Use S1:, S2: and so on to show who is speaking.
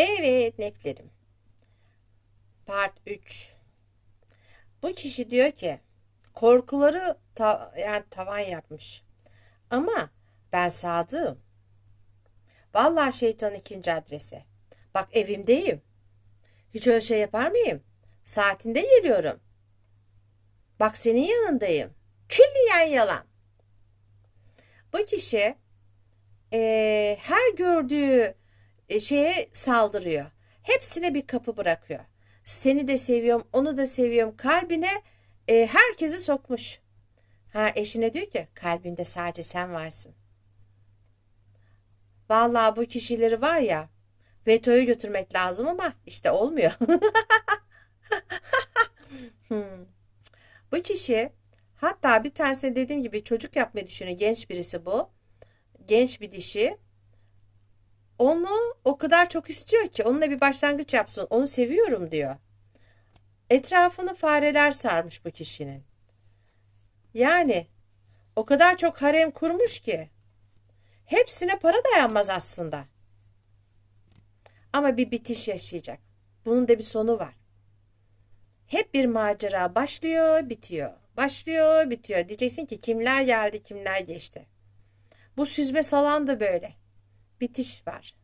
S1: Evet neflerim. Part 3. Bu kişi diyor ki korkuları ta- yani tavan yapmış. Ama ben sadığım. Vallahi şeytan ikinci adrese. Bak evimdeyim. Hiç öyle şey yapar mıyım? Saatinde geliyorum. Bak senin yanındayım. Külliyen yalan. Bu kişi eee, her gördüğü e, şeye saldırıyor. Hepsine bir kapı bırakıyor. Seni de seviyorum, onu da seviyorum. Kalbine e, herkesi sokmuş. Ha eşine diyor ki kalbimde sadece sen varsın. Vallahi bu kişileri var ya vetoyu götürmek lazım ama işte olmuyor. Hmm. Bu kişi hatta bir tanesi dediğim gibi çocuk yapmayı düşünüyor. Genç birisi bu. Genç bir dişi. Onu o kadar çok istiyor ki onunla bir başlangıç yapsın. Onu seviyorum diyor. Etrafını fareler sarmış bu kişinin. Yani o kadar çok harem kurmuş ki hepsine para dayanmaz aslında. Ama bir bitiş yaşayacak. Bunun da bir sonu var. Hep bir macera başlıyor, bitiyor. Başlıyor, bitiyor. Diyeceksin ki kimler geldi, kimler geçti. Bu süzme salan da böyle. Bitiş var.